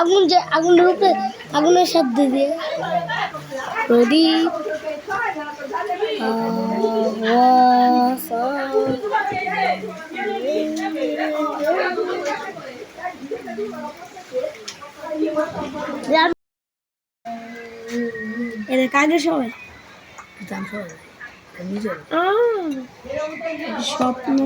আগুন যে আগুনের উপরে আগুনের শব্দ দিয়ে প্রদীপ স্বপ্ন।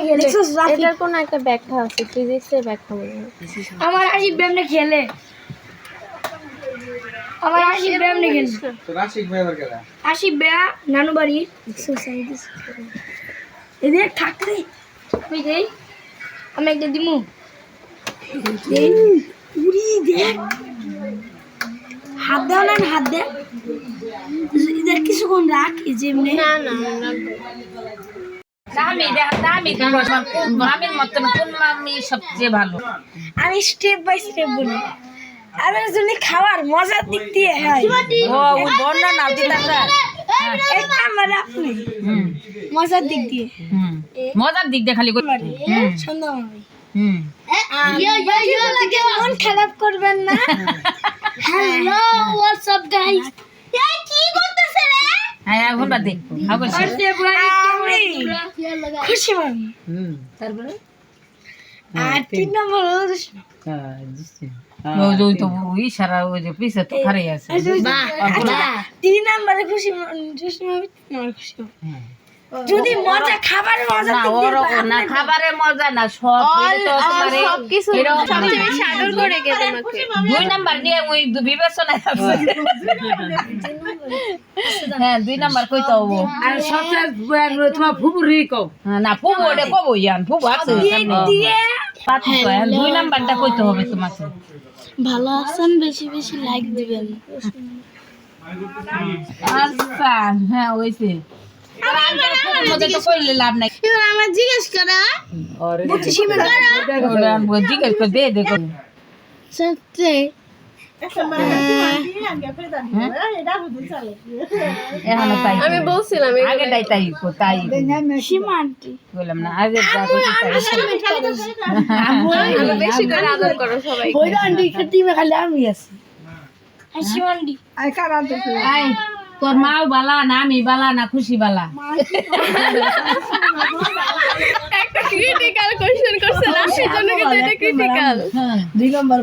খেলে। এটার কোনো একটা ব্যাখ্যা আছে ফিজিক্সের ব্যাখ্যা আমার খেলে। আমার আশি ব্যামনে খেলে। তো রাশিক মেয়েদের কেলা আশি ব্যায়া নানু বাড়ি এদের তুই দেই। আমি একটা দিমু। দেখ। হাত দাও না হাত দে। এদের কিছুক্ষণ রাখ এই যে এমনি। না না আমি স্টেপ বাই স্টেপ বলি। খাওয়ার মজার দিক দিয়ে হয়। বর্ণনা দিতে আমরা আপনি। মজার দিক দিয়ে। মজার দিক দিয়ে খালি সন্ধ্যা মন খারাপ করবেন না। হ্যালো হোয়াটসঅ্যাপ গাইস এই কি করতেছে রে? হ্যাঁ এখন বাদ দে। অবশ্যই খুশি মামি হুম। তারপরে? আর তিন নম্বর হ্যাঁ দিচ্ছি ওই যে- ওই তো ওই সারা ওই যে পিছে তো খারাই আছে। তিন নম্বরে খুশি খুশি মামি তিন খুশি যদি মজা খাবারের মজা না ওরকম না খাবারের মজা না সব সবকিছু এরকম সবচেয়ে বেশি আদর করে তোমাকে? দুই নাম্বার নিয়ে ওই আছে। হ্যাঁ দুই নাম্বার কই তো ও আর সবচেয়ে তোমার কও। হ্যাঁ, না ফুবু ওটা কবো ইয়ান ফুবু আছে। দিয়ে দুই নাম্বারটা কইতে হবে তোমাকে? ভালো আছেন বেশি বেশি লাইক দিবেন। আচ্ছা হ্যাঁ ওইছে আমার জিজ্ঞেস করা। আরে ওরা আনব, জিজ্ঞেস করে দে দেখো। সত্যি? আমি বলছিলাম এগুলো- আগেটাই তাই কো- তাই সীমান্তি বললাম না আগে তাই বেশি করে আদর করো সবাই ওই টিমে খালি আমি আছি। সীমান্তি আই। তোর মাও বালা না আমি বালা না খুশি বালা। একটা ক্রিটিক্যাল কোশ্চেন করছে না? সেজন্য কিন্তু এটা ক্রিটিক্যাল হ্যাঁ। দুই নম্বর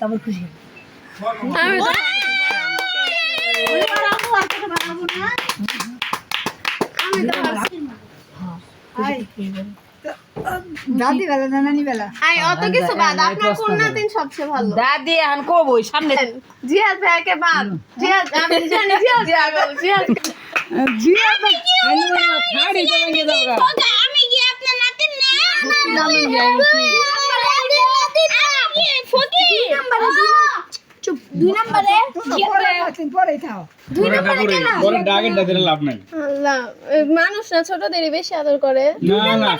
তারপর খুশি। আমি তো দাদি বেলা না নানি বেলা। আই অত কিছু বাদ আপনার কোন নাতিন সবচেয়ে ভালো? দাদি এখন কবই সামনে। জিয়াদ ভাইকে বাদ। জিয়াদ আমি জানি জিয়াদ জিয়াদ জিয়াদ আমি কি আপনার নাতিন না চুপ দুই নম্বরে লাভ নাই। আল্লাহ মানুষ না ছোটদেরই বেশি আদর করে। না না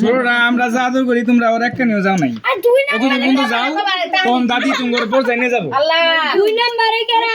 ছোটরা আমরা যা আদর করি তোমরা ওর একটা যাও নাই। আর দুই বন্ধু যাও তখন দাদি তোমার পর যাই নিয়ে যাব। আল্লাহ। দুই নম্বরে কেরা?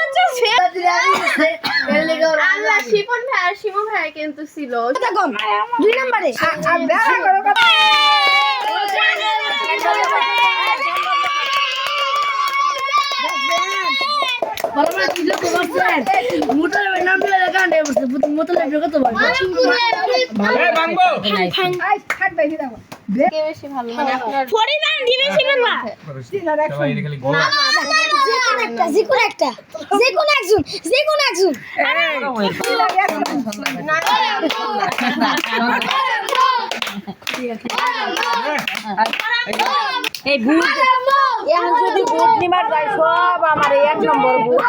আল্লাহ শিপন ভাই আর শিমু ভাই কিন্তু ছিল দুই নম্বরে এই ভাঙবো কে বেশি ভালো মানে আপনার একটা যে কোনো একটা যে কোনো একজন যে কোনো একজন এই ভূত এখন যদি ভূত নিবার যায় সব আমার এক নম্বর ভূত